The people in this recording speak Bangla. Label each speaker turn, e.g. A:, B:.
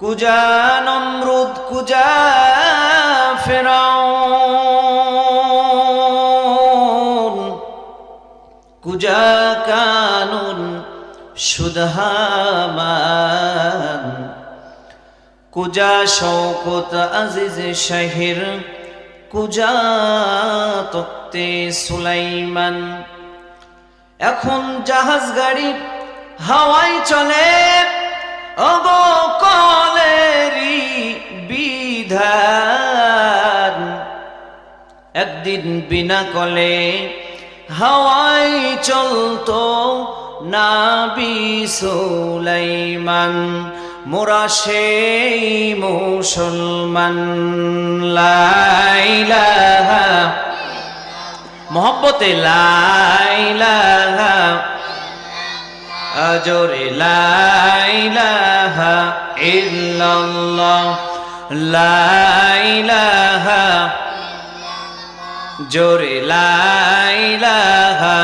A: কুজা নমরুদ কুজা ফেরাউন কুজা কানুন সুদহামান কুজা শৌকত আজিজ শাহির কুজা তক্তে সুলাইমান। এখন জাহাজ গাড়ি হাওয়াই চলে। একদিন বিনা কলে হাওয়াই চলতো নাবি সুলাইমান, মোরা সেই মুসলমান। লাইলাহা, মোহব্বতে লাইলাহা, আজরে লাইলাহা ইল্লাল্লাহ। লাইলাহা জোরে লাইলাহা